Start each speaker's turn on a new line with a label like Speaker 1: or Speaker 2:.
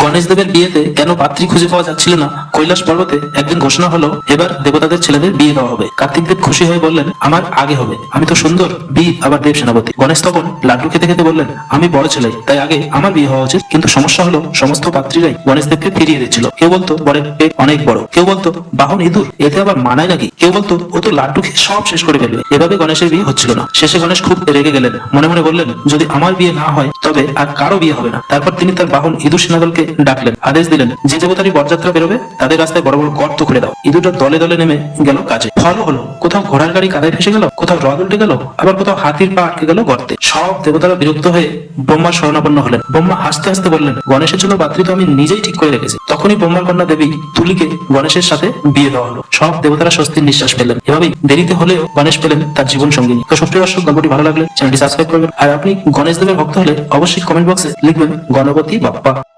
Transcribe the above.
Speaker 1: গণেশ দেবের বিয়েতে কেন পাত্রী খুঁজে পাওয়া যাচ্ছিল না? কৈলাস পর্বতে একদিন ঘোষণা হলো, এবার দেবতাদের ছেলেদের বিয়ে দেওয়া হবে। কার্তিক দেব খুশি হয়ে বললেন, আমার আগে হবে। আমি তো সুন্দর, বীর, আবার দেব সেনাপতি। গণেশ তখন লাড্ডু খেতে খেতে বললেন, আমি বড় ছেলে, তাই আগে আমার বিয়ে হওয়া উচিত। কিন্তু সমস্যা হলো, সমস্ত পাত্রীরাই গণেশ দেবকে ফিরিয়ে দিচ্ছিল। কেউ বলতো, বরের পেট অনেক বড়। কেউ বলতো, বাহন ইঁদুর, এতে আবার মানায় নাকি? কেউ বলতো, ও তো লাড্ডু খেয়ে সব শেষ করে ফেলবে। এভাবে গণেশের বিয়ে হচ্ছিল না। শেষে গণেশ খুব রেগে গেলেন। মনে মনে বললেন, যদি আমার বিয়ে না হয়, তবে আর কারও বিয়ে হবে না। তারপর তিনি তার বাহন ইঁদুর সেনাদলকে ডাকলেন, আদেশ দিলেন, যে দেবতারই বরযাত্রা বেরোবে, তাদের রাস্তায় বড় বড় গর্ত করে দাও। ইঁদুরটা দলে দলে নেমে গেল কাজে। ফল হলো, কোথাও ঘোড়ার গাড়ি কাদায় ফেসে গেল, কোথাও রদ উল্টে গেল, আবার কোথাও হাতির পা আটকে গেল গর্তে। সব দেবতারা বিরক্ত হয়ে ব্রহ্মার শরণাপন্ন হলেন। ব্রহ্মা হাসতে হাসতে বললেন, গণেশের জন্য পাত্রী আমি নিজেই ঠিক করে রেখেছি। তখনই ব্রহ্মার কন্যা দেবী তুলিকে গণেশের সাথে বিয়ে দেওয়া হলো। সব দেবতারা স্বস্তির নিঃশ্বাস পেলেন এভাবেই দেরিতে হলেও গণেশ পেলেন তার জীবন সঙ্গিনী। তো সুপ্রিয় দর্শক, গল্পটি ভালো লাগলে চ্যানেলটি সাবস্ক্রাইব করবেন। আর আপনি গণেশ দেবের ভক্ত হলে অবশ্যই কমেন্ট বক্সে লিখবেন, গণপতি বাপ্পা।